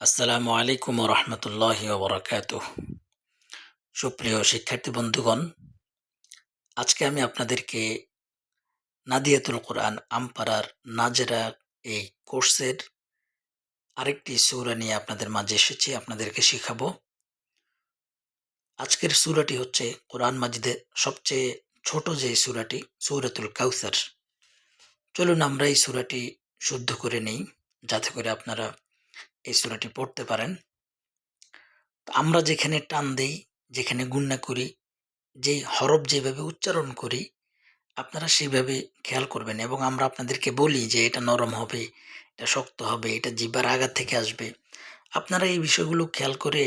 আসসালামু আলাইকুম রহমতুল্লাহ বরকাত সুপ্রিয় শিক্ষার্থী বন্ধুগণ, আজকে আমি আপনাদেরকে নাদিয়াতুল কোরআন আমপাড়ার নাজেরা এই কোর্সের আরেকটি সূরা নিয়ে আপনাদের মাঝে এসেছি, আপনাদেরকে শেখাবো। আজকের সূরাটি হচ্ছে কোরআন মাজিদের সবচেয়ে ছোট যে সূরাটি, সূরাতুল কাউসার। চলুন আমরা এই সূরাটি শুদ্ধ করে নিই, যাতে করে আপনারা এই সুরাটি পড়তে পারেন। আমরা যেখানে টান দেই, যেখানে গুন্না করি, যেই হরফ যেভাবে উচ্চারণ করি, আপনারা সেইভাবে খেয়াল করবেন এবং আমরা আপনাদেরকে বলি যে এটা নরম হবে, এটা শক্ত হবে, এটা জিব্বার আঘাত থেকে আসবে। আপনারা এই বিষয়গুলো খেয়াল করে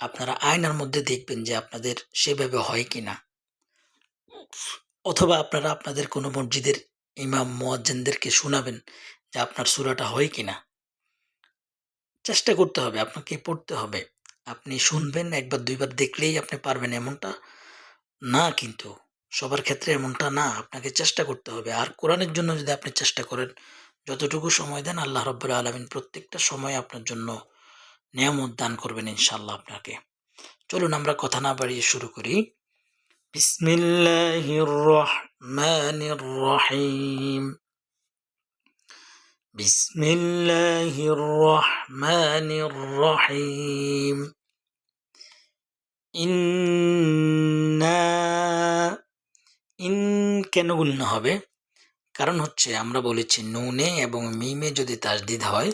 আপনারা আয়নার মধ্যে দেখবেন যে আপনাদের সেভাবে হয় কি না অথবা আপনারা আপনাদের কোনো মসজিদের ইমাম, মোয়াজ্জেনদেরকে শোনাবেন যে আপনার সুরাটা হয় কি না চেষ্টা করতে হবে, আপনাকে পড়তে হবে। আপনি শুনবেন, একবার, দুইবার দেখলেই আপনি পারবেন এমনটা না কিন্তু। সবার ক্ষেত্রে এমনটা না, আপনাকে চেষ্টা করতে হবে। আর কোরআনের জন্য যদি আপনি চেষ্টা করেন, যতটুকু সময় দেন আল্লাহ রব্বুল আলমিন প্রত্যেকটা সময় আপনার জন্য নিয়ামত দান করবেন ইনশাল্লাহ আপনাকে। চলুন আমরা কথা না বাড়িয়ে শুরু করি। বিসমিল্লাহির রহমানির রহিম। বিসমিল্লাহির রহমানির রহিম ইন্না, ইন কেন গুণ্য হবে? কারণ হচ্ছে আমরা বলেছি নুনে এবং মিমে যদি তাসদিদ হয়,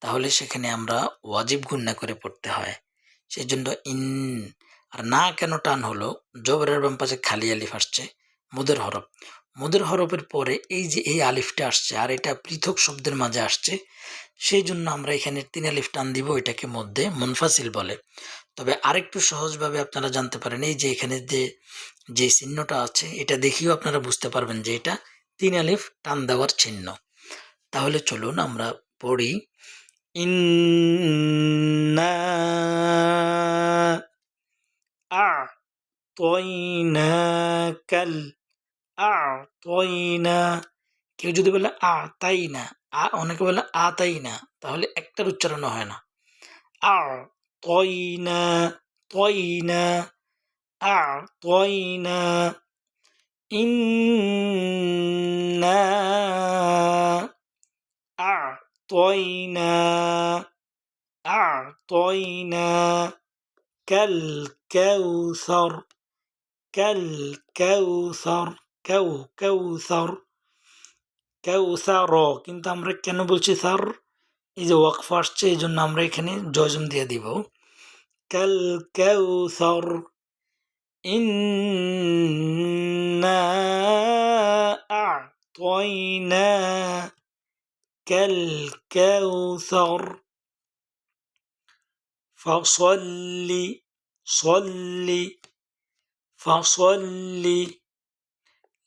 তাহলে সেখানে আমরা ওয়াজিব গুন্না করে পড়তে হয়। সেই জন্য ইন, আর না কেন টান হলো? জবরের বাম পাশে খালি আলিফ আসছে, মুদের হরফ। মুদের হরফের পরে এই যে এই আলিফটা আসছে আর এটা পৃথক শব্দের মাঝে আসছে, সেই জন্য আমরা এখানে তিন আলিফ টান দিব, এটাকে মধ্যে মুনফাসিল বলে। তবে আরেকটু সহজভাবে আপনারা জানতে পারেন, এই যে এখানে যে যে চিহ্নটা আছে, এটা দেখিও আপনারা বুঝতে পারবেন যে এটা তিন আলিফ টান দেওয়ার চিহ্ন। তাহলে চলুন আমরা পড়ি, ইন্না আ তয়নাকাল আ তয়না কেউ যদি বলে আ তাই না আ অনেকে বলে আ তাই না তাহলে একটার উচ্চারণ হয় না আ তয়না তয়না আ তয়না ইন্না أعطينا أعطينا كالكوثر كالكوثر كو كوثر كوثر কিন্তু আমরা কেন বলছি স্যার এই যে ওয়াকফ আসছে এই জন্য আমরা এখানে জয়জম দিয়ে দিব কাল কাউসার ইন্না আ'তাইনা كالكوثر فصل صل فصل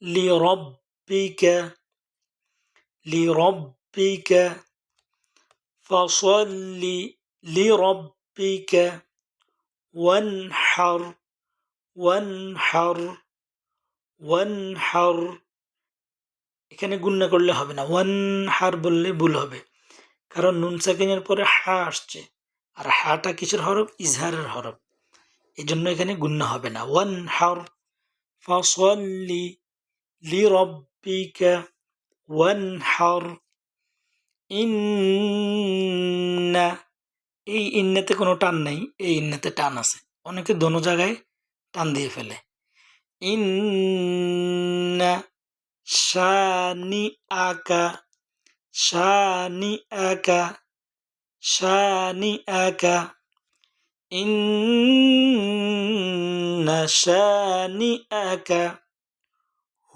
لربك لربك فصل لربك وانحر وانحر وانحر এখানে গুন্না করলে হবে না ওয়ান হার বললে ভুল হবে কারণ নুন সাকিনের পরে হা আসছে আর হাটা কিসের হরফ ইজহারের হরফ এই জন্য এখানে গুন্না হবে না ওয়ান হার ফসলি লি রব্বিকা ওয়ান হার ইন্না এই ইন্নাতে কোনো টান নেই এই ইন্নাতে টান আছে অনেকে দোনো জায়গায় টান দিয়ে ফেলে ইন্না شانئك شانئك شانئك إن شانئك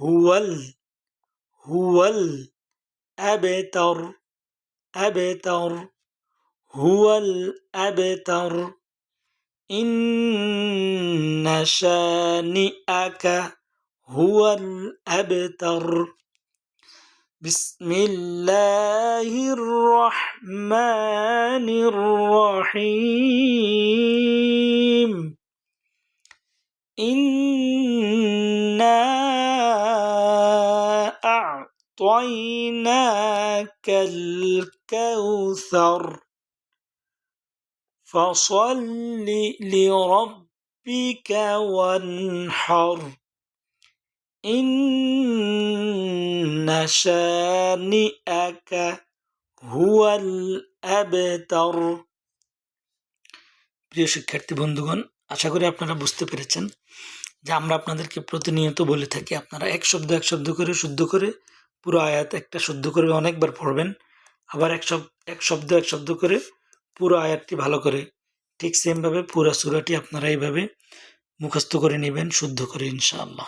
هو ال هو الأبتر أبتر هو الأبتر. إن شانئك هو الأبتر. بسم الله الرحمن الرحيم. إنا أعطيناك الكوثر فصل لربك وانحر إن شانئك هو الأبتر প্রিয় শিক্ষার্থী বন্ধুগণ আশা করি আপনারা বুঝতে পেরেছেন যে আমরা আপনাদেরকে প্রতিনিয়ত বলে থাকি আপনারা এক শব্দ এক শব্দ করে শুদ্ধ করে পুরো আয়াত একটা শুদ্ধ করে অনেকবার পড়বেন। আবার এক শব্দ এক শব্দ এক শব্দ করে পুরো আয়াতটি ভালো করে ঠিক সেমভাবে পুরো সুরাটি আপনারা এইভাবে মুখস্থ করে নেবেন, শুদ্ধ করে ইনশাআল্লাহ।